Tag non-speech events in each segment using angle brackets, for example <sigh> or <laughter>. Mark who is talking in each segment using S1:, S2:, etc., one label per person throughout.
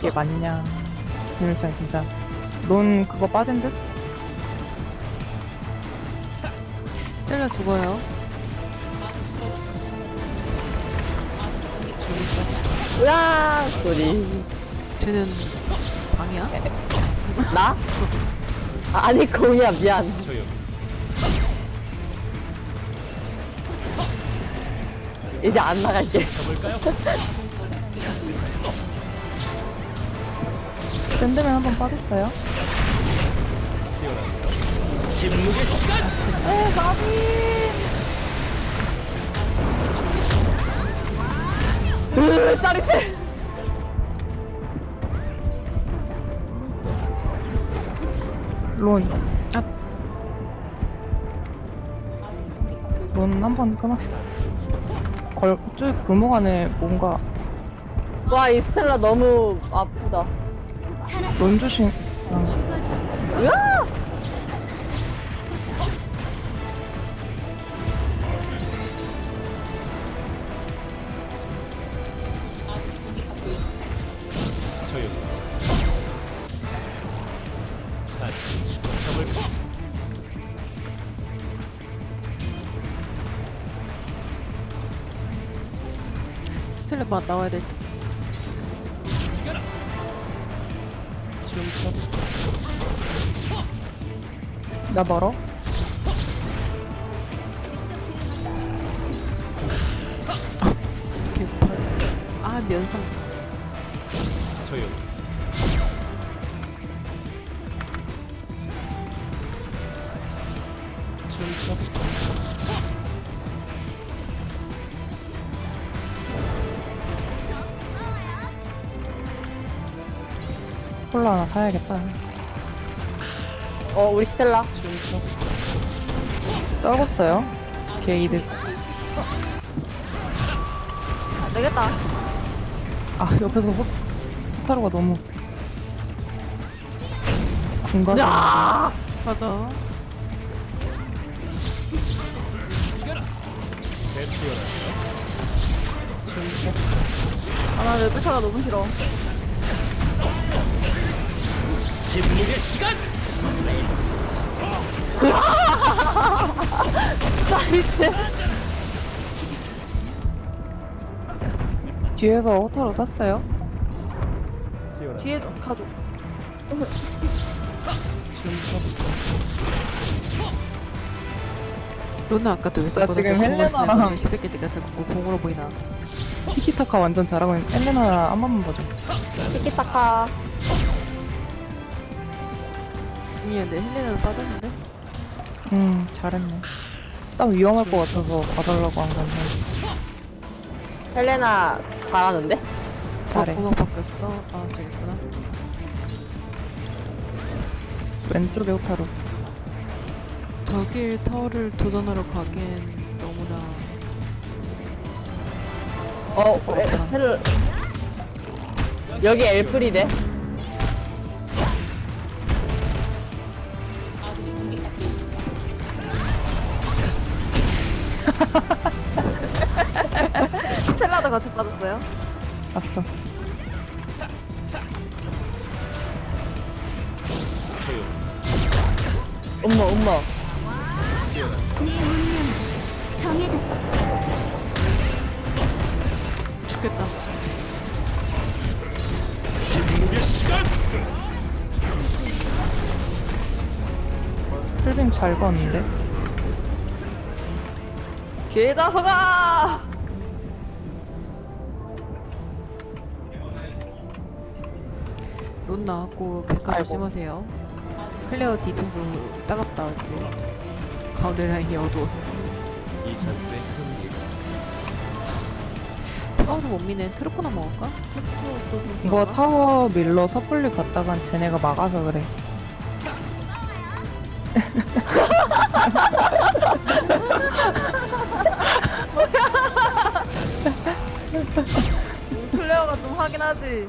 S1: 이게 맞냐. 진일찬 진짜. 론 그거 빠진 듯?
S2: 스텔라 죽어요.
S3: 으아 소리
S2: 쟤는 방이야?
S3: 나? 아, 아니 공이야 미안 이제 안 나갈게
S1: 샌드맨 한번 빠졌어요.
S3: 으 짜릿해
S1: 론.
S2: 아.
S1: 론한번 끊었어. 걸, 저기 골목 안에 뭔가,
S3: 와 이 스텔라 너무 아프다
S1: 론 주신, 아,
S3: 으아
S2: 스텔라 마 나와야 될 듯.
S1: 나 멀어?
S2: 개펄. 아 면상.
S1: 콜라 하나 사야겠다.
S3: 어 우리 스텔라
S1: 떨궜어요. 게이드.
S3: 안 되겠다
S1: 아, 옆에서 호, 호타루가 너무. 군가.
S3: 야
S2: 맞아.
S3: 아나 레베카가 너무 싫어 <laughs>
S1: 뒤에서 호타루 땄어요.
S3: 뒤에 가줘
S2: 로나 아까도
S1: 왜나
S2: 자꾸
S1: 지금
S2: 나한테 공을 쓰는
S1: 헬레나랑-
S2: 거지? 시새끼들가 자꾸 공으로 보이나?
S1: 티키타카 완전 잘하고 있는 엘레나 한 번만 봐줘.
S3: 티키타카
S2: 아니야, 내 헬레나도 빠졌는데?
S1: 음, 잘했네. 딱 위험할 것 같아서 봐달라고 한 건데.
S3: 헬레나 잘하는데?
S1: 잘해.
S2: 어, 구멍 바뀌었어. 아, 저기 있구나.
S1: 왼쪽에 호타루.
S2: 저길 타워를 도전하러 가기엔 너무나
S3: 어 에, 스텔라 여기 엘프리데 <laughs> 스텔라도 같이 빠졌어요?
S1: 왔어.
S3: 엄마 엄마
S2: 죽겠다.
S1: 풀빔 잘 봤는데?
S3: 개자석아
S2: 론 나왔고 백화
S1: 아이고.
S2: 조심하세요. 클레어 뒤통수 따갑다 알지? 가운데 라인이 어두워서
S4: 이 전투의 흥미가
S2: 타워를 못 미네. 트루코나 먹을까?
S1: 이거 타워 밀러 섣불리 갔다간 쟤네가 막아서 그래. <laughs>
S5: 하지.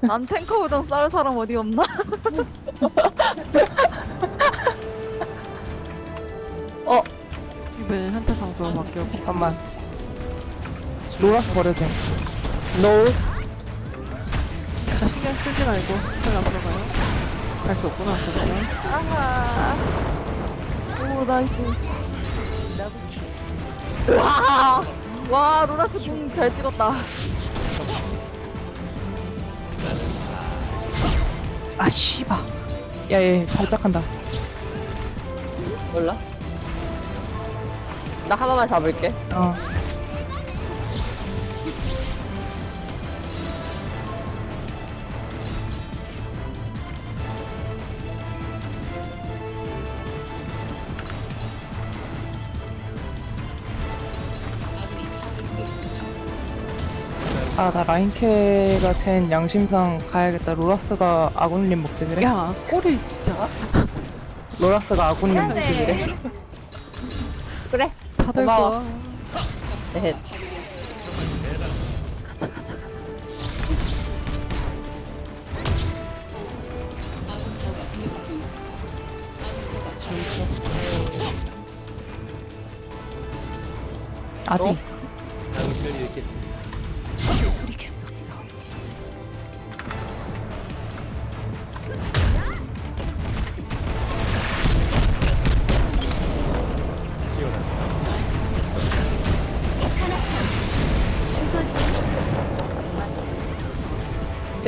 S5: 난 탱커 우정 싸울 사람 어디 없나? <laughs>
S3: 어
S2: 이번엔 한타 장소로 바뀌어.
S1: 잠깐만. 놀아서 버려짐.
S2: 노자 신경 쓰지 말고 설 앞으로 가요. 갈 수 없구나 잠시만.
S5: 아하. 오 나이스.
S3: 으아!
S5: 와 로라스 궁잘 찍었다.
S1: 아 씨바 야얘 발작한다
S3: 몰라? 나 하나만 잡을게.
S1: 어 아, 나 라인캐가 된 양심상 가야겠다. 로라스가 아군님 먹지 그래?
S2: 야 꼬리 진짜
S1: 로라스가 아군님 먹지 그래?
S3: 그래.
S2: 다들
S3: 고마워.
S2: 좋아.
S3: 에헷.
S1: 아직.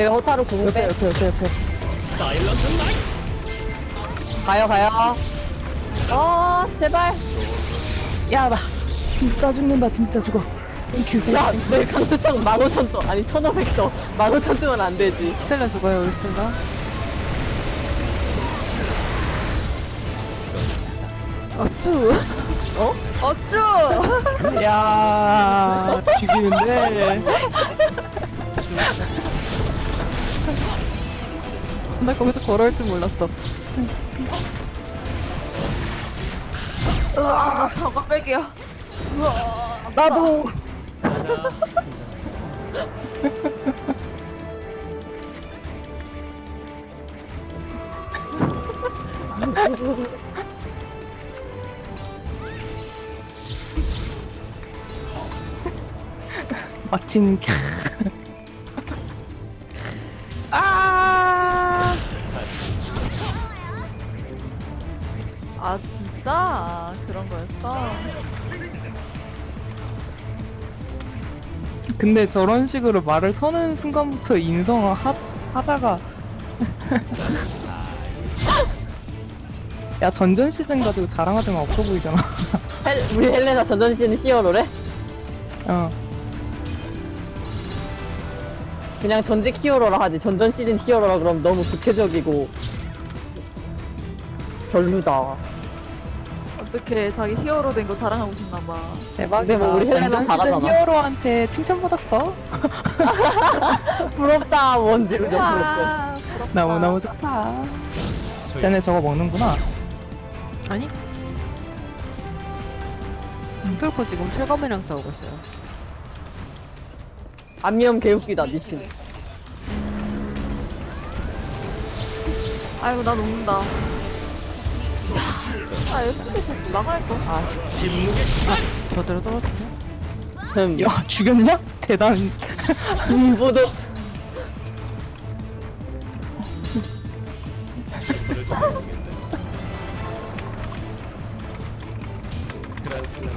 S3: 제가 호타루 구분 빼.
S1: 옆에, 옆에, 옆에.
S3: 가요, 가요. 어, 제발.
S1: 야, 나 진짜 죽는다. 진짜 죽어. 땡큐.
S3: 야, 내 강투창 15,000도. 아니, 1,500도. 15,000도면 안 되지.
S2: 스텔라 죽어요 우리 스텔라. 어쭈.
S3: 어?
S5: 어쭈.
S1: 야, <laughs> 죽이는데. <laughs>
S2: 나 거기서 걸어올 줄 몰랐어.
S5: 나 저거 뺄게요.
S1: 나도.
S4: 자자.
S1: 마친.
S5: 진짜 그런 거였어.
S1: 근데 저런 식으로 말을 터는 순간부터 인성을 하, 하자가. <laughs> 야, 전전 시즌 가지고 자랑하지만 없어 보이잖아. <laughs>
S3: 헬, 우리 헬레나 전전 씨는 히어로래?
S1: 어.
S3: 그냥 전직 히어로라 하지. 전전 시즌 히어로라 그럼 너무 구체적이고. 별로다.
S5: 어떻게 자기 히어로 된 거 자랑하고 싶나 봐.
S1: 대박이다.
S3: 뭐 우리 헬레나
S1: 전전 시즌
S3: 잘하잖아.
S1: 히어로한테 칭찬받았어. <laughs>
S3: 부럽다, 원딜. 부럽다.
S5: 아, 부럽다.
S1: 너무너무 좋다.
S4: 저희
S1: 쟤네 저거 먹는구나.
S2: 아니? 뚫고 지금 철검이랑 싸우고 있어요.
S3: 안면 개웃기다, 미친.
S5: 아이고 나 녹는다. 아 예쁘게 자꾸 나갈 거.
S3: 아,
S2: 저대로 떨어졌네.
S3: 흠.
S1: 야, 죽였냐? 대단.
S3: 김부득.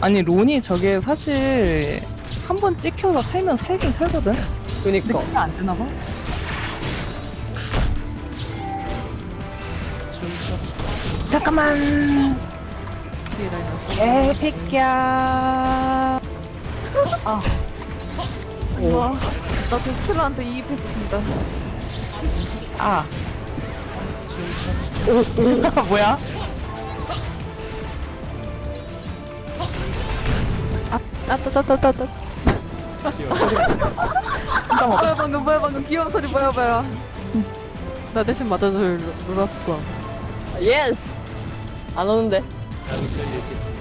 S1: 아니, 론이 저게 사실 한 번 찍혀서 살면 살긴 살거든? 근데
S3: 그니까.
S1: 그게 안 되나 봐. 잠깐만.
S2: 뒤에 날렸어.
S1: 개새끼야.
S5: 와, 나 데스텔라한테 이입했습니다.
S1: 아. 뭐야?
S2: 따따따따따.
S5: 뭐야 방금 뭐야 방금 귀여운 소리 뭐야 뭐야.
S2: 나 대신 맞아줄 로- 로라스 거야.
S3: 예스! 안 오는데.
S4: 당신을 잃겠습니다.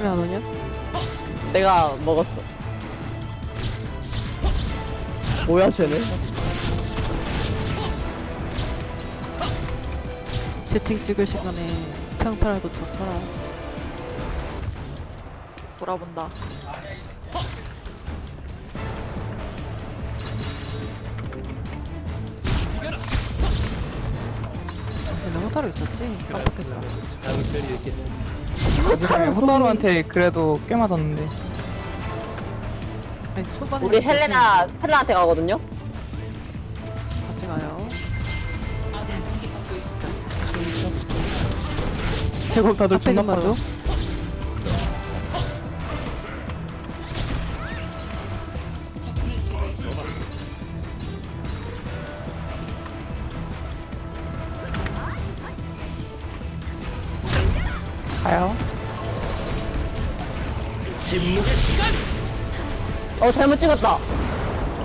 S2: 왜 안 오냐?
S3: 내가 먹었어. 뭐야, 쟤네?
S2: 채팅 찍을 시간에 평타라도 쳐 쳐라.
S5: 돌아본다.
S2: 호타루 있었지? 깜빡했다.
S4: 당신을 잃겠습니다.
S1: 어제 호타루한테 그래도 꽤 맞았는데.
S2: 아니 초반에
S3: 우리 헬레나 스텔라한테 가거든요?
S2: 같이 가요.
S1: 계곡 다들
S2: 앞에
S1: 존나
S2: 좀 봐줘.
S1: 빠져.
S3: 어 잘못 찍었다.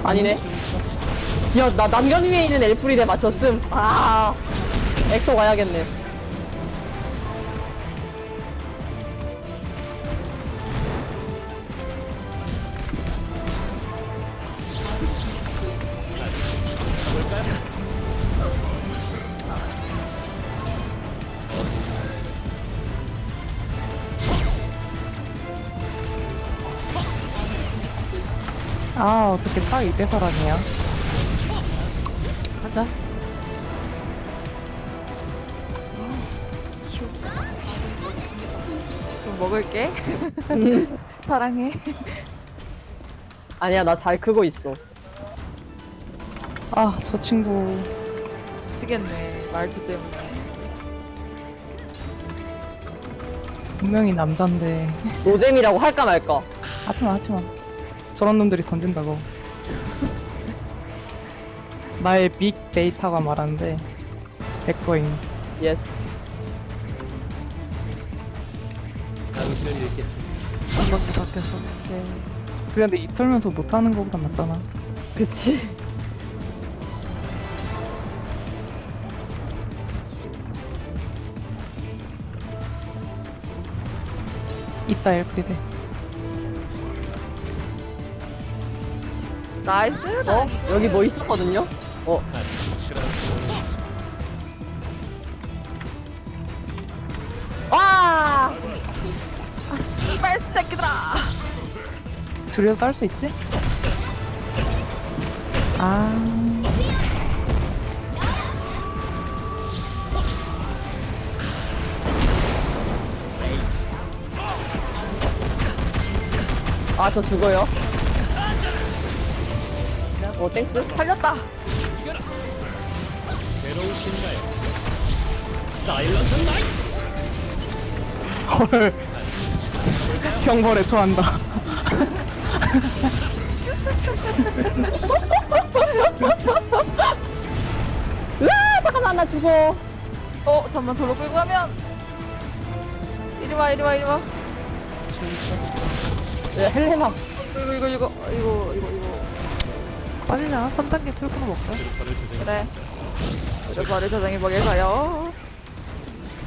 S3: 아니네. 야나 남견 위에 있는 엘프리데 맞췄음. 아 엑소 가야겠네
S1: 아, 어떻게 딱 이때 살았냐.
S2: 가자.
S5: 좀 먹을게. <laughs> 사랑해.
S3: 아니야 나 잘 크고 있어
S1: 아, 저 친구.
S5: 미치겠네. 말투 때문에.
S1: 분명히 남잔데.
S3: 노잼이라고 할까 말까
S1: 하지마, 하지마. 저런 놈들이 던진다고. 나의 빅 데이터가 말하는데, 백거임.
S3: 예스
S4: 당신을 잃겠습니다.
S2: 방방이 바뀌었어.
S1: 그런데 입 털면서 못하는 거보다 낫잖아.
S3: 그치
S1: 이따 엘프리데.
S5: 나이스.
S3: 어? 여기 뭐 있었거든요? 어 와!
S5: 아, 씨발 새끼들아.
S1: 둘이서 딸 수 있지? 아.
S3: 아 저 죽어요 어 땡스?
S5: 살렸다.
S4: 괴로우신가요? 사일런트 나이!
S1: 헐. 경벌에 처한다.
S3: 으아 잠깐만 나 죽어
S5: 어, 잠만 저로 끌고 가면. 이리 와, 이리 와, 이리 와.
S3: 야, 헬레나
S5: 이거, 이거, 이거, 이거, 이거, 이거.
S2: 빨리나 3단계 툴크로 먹자.
S5: 그래. 오랜만에 저장해 먹여서요.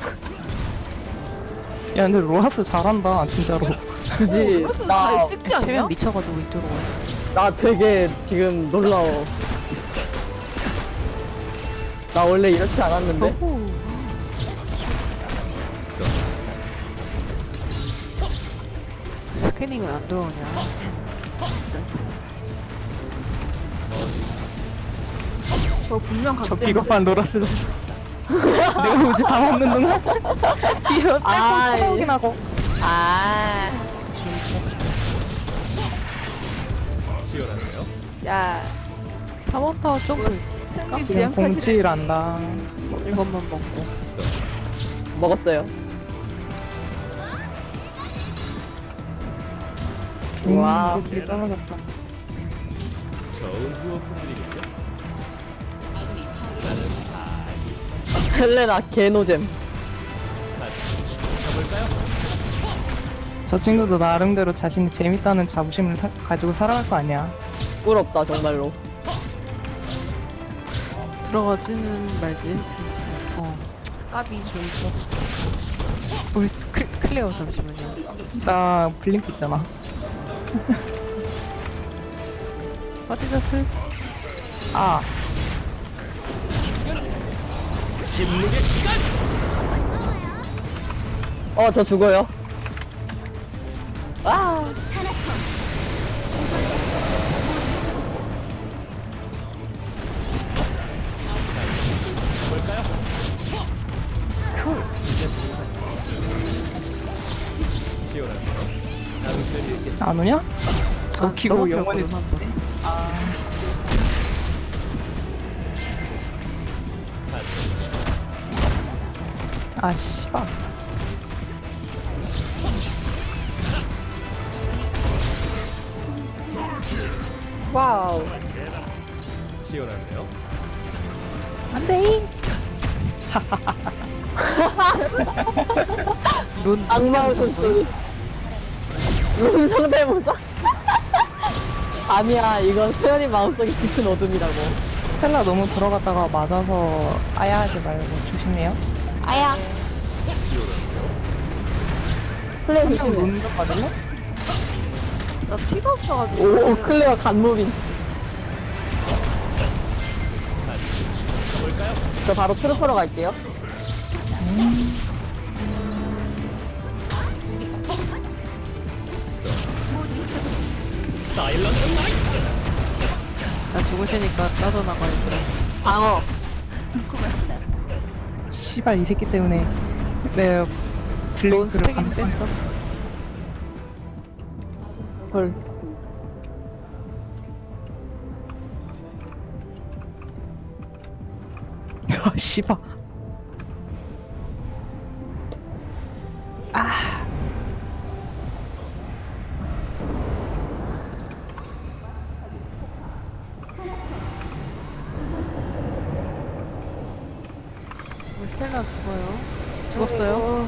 S5: <laughs>
S1: 야, 근데 로하스 잘한다, 진짜로.
S3: 그지
S5: 나
S3: 나,
S5: 잘 찍지 않냐?
S2: 체면 미쳐가지고 이쪽으로 와.
S3: 나 되게 지금 놀라워 나 원래 이렇지 않았는데
S2: 어후. 스캐닝을 안 들어오냐?
S5: 저 분명
S1: 저
S5: 각자
S1: 비겁한 자식. <laughs> 내가 뭐지 다 먹는 동안 <laughs> 뒤로
S3: 아이.
S1: 딸깍 세우긴 하고.
S3: 아
S4: 치열하네요.
S5: 야,
S2: 3원 타워 점프
S5: 승기
S1: 지금
S5: 지향파시.
S1: 공치란다.
S2: 이것만 먹고.
S3: 먹었어요
S1: 음,
S3: 와.
S1: 목이 떨어졌어.
S4: 좋은 후원분들이
S3: 헬레나 개노잼?
S1: 저 친구도 나름대로 자신이 재밌다는 자부심을 사- 가지고 살아갈 거 아니야.
S3: 부끄럽다 정말로
S2: 들어가지는 말지. 어.
S5: 까비.
S2: 우리 클, 클레어 잠시만요.
S1: 나 블링크 있잖아.
S2: 빠지자 슬.
S1: 아,
S4: 침묵의 시간!
S3: 어, 저 죽어요. 아,
S1: 안 오냐? 저 키고
S2: 아,
S1: 영원히
S2: 잡네.
S1: 아 씨발
S3: 와우.
S4: 시원한데요?
S2: 안돼. 론
S3: 악마의 손소리. 룬 성대모사. <laughs> 아니야, 이건 세연이 마음속에 깊은 어둠이라고.
S1: 스텔라 너무 들어갔다가 맞아서 아야 하지 말고 조심해요
S3: 아야. 클레어
S1: 그냥
S3: 조심해.
S1: 놓는 거 맞을래?
S5: 나 피가 없어가지고.
S3: 오, 클레어 간무빙. 저 바로 트루퍼로 갈게요.
S4: 사일런트 나이트!
S2: 나 죽을 테니까 따져 나가야 돼.
S3: 방어.
S1: 씨발 이 새끼 때문에 내가
S2: 스택인 뺐어.
S3: 헐. <laughs>
S1: 야 씨발
S2: 스텔라 죽어요. 죽었어요.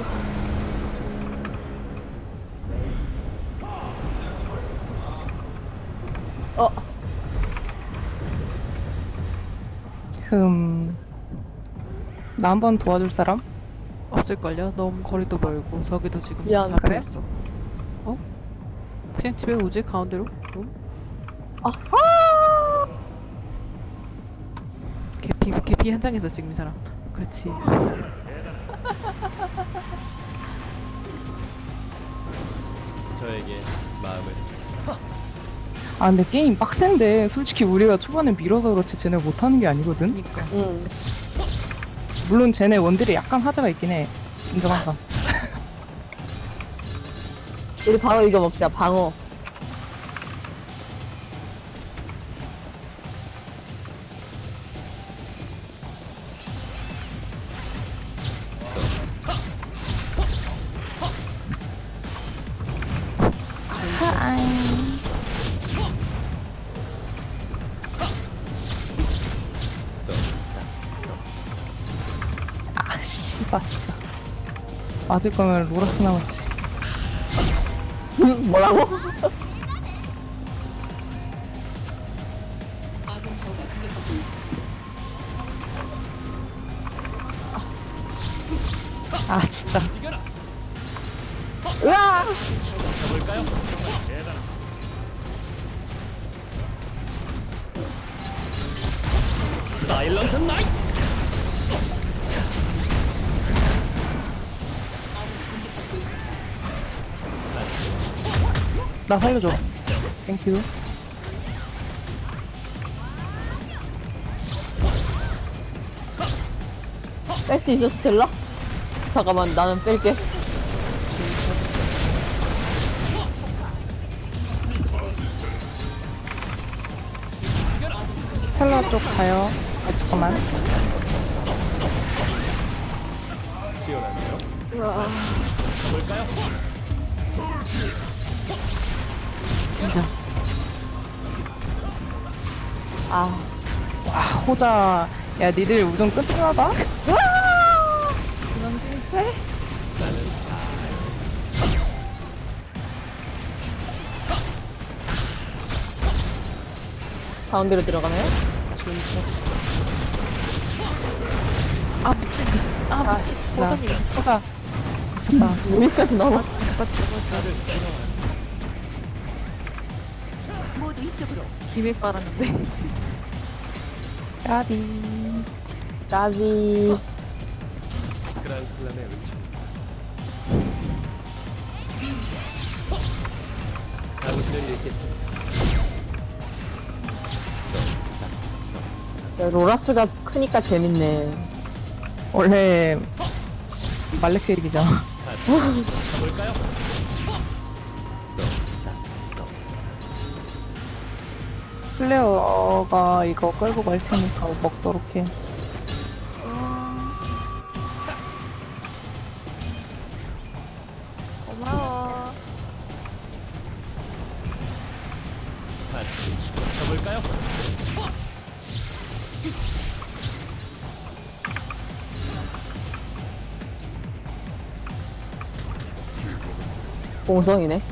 S3: 어,
S1: 흠... 나 한 번 도와줄 사람?
S2: 없을걸요? 너무 거리도 멀고 저기도 지금
S3: 미안,
S2: 잡혀있어. 어? 그냥 집에 오지 가운데로? 어?
S3: 아하!
S2: 개피 개피 현장에서 지금 이 사람. 그렇지. <laughs>
S4: 저에게 마음을 <laughs>
S1: 아 근데 게임 빡센데 솔직히 우리가 초반에 밀어서 그렇지 쟤네 못하는 게 아니거든?
S2: 그니까.
S3: 응.
S1: 물론 쟤네 원딜에 약간 하자가 있긴 해 인정한다
S3: 우리 바로 이거 먹자, 방어.
S1: 씨발 진짜 맞을 거면 로라스 나왔지 <laughs>
S3: 뭐라고?
S1: 아 진짜
S3: 으아!
S4: 사일런트 나이트!
S1: 나 살려줘 땡큐
S3: 뺄 수 있어, 스텔라? 잠깐만, 나는 뺄게.
S1: 셀러 쪽 가요 아 잠깐만
S4: 시원한데요? 볼까요?
S2: 진짜.
S3: 아,
S1: 와 호자 야 니들 우정 끈끈하다
S3: 가운데로 들어가나요?
S2: 아 미친 미. 아 미친.
S1: 나
S2: 호전이 미친.
S1: 호자 미쳤다
S3: 여기까지 넘어.
S5: 기믹 빨았는데.
S1: 까비
S3: 나비.
S4: 그랑클란의 은총 당신을 잃겠습니다.
S3: 야, 로라스가 크니까 재밌네.
S1: 원래 말레 캐릭이잖아
S4: 볼까요?
S1: 클레어가 이거 끌고 갈 테니까 먹도록 해.
S5: 고마워.
S4: 같이 쳐볼까요?
S3: 공성이네.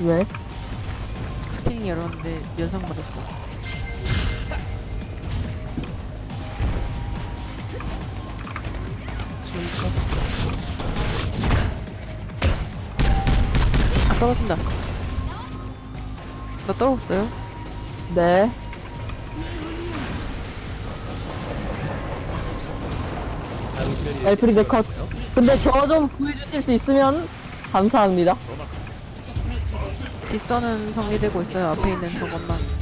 S3: 왜?
S2: 스팅 열었는데 연상 맞았어. 아 떨어진다. 나 떨어졌어요?
S3: 네.
S4: 당신은
S3: 엘프리드 컷. 근데 저 좀 구해주실 수 있으면 감사합니다.
S2: 뒷선은 정리되고 있어요. 앞에 있는 저것만.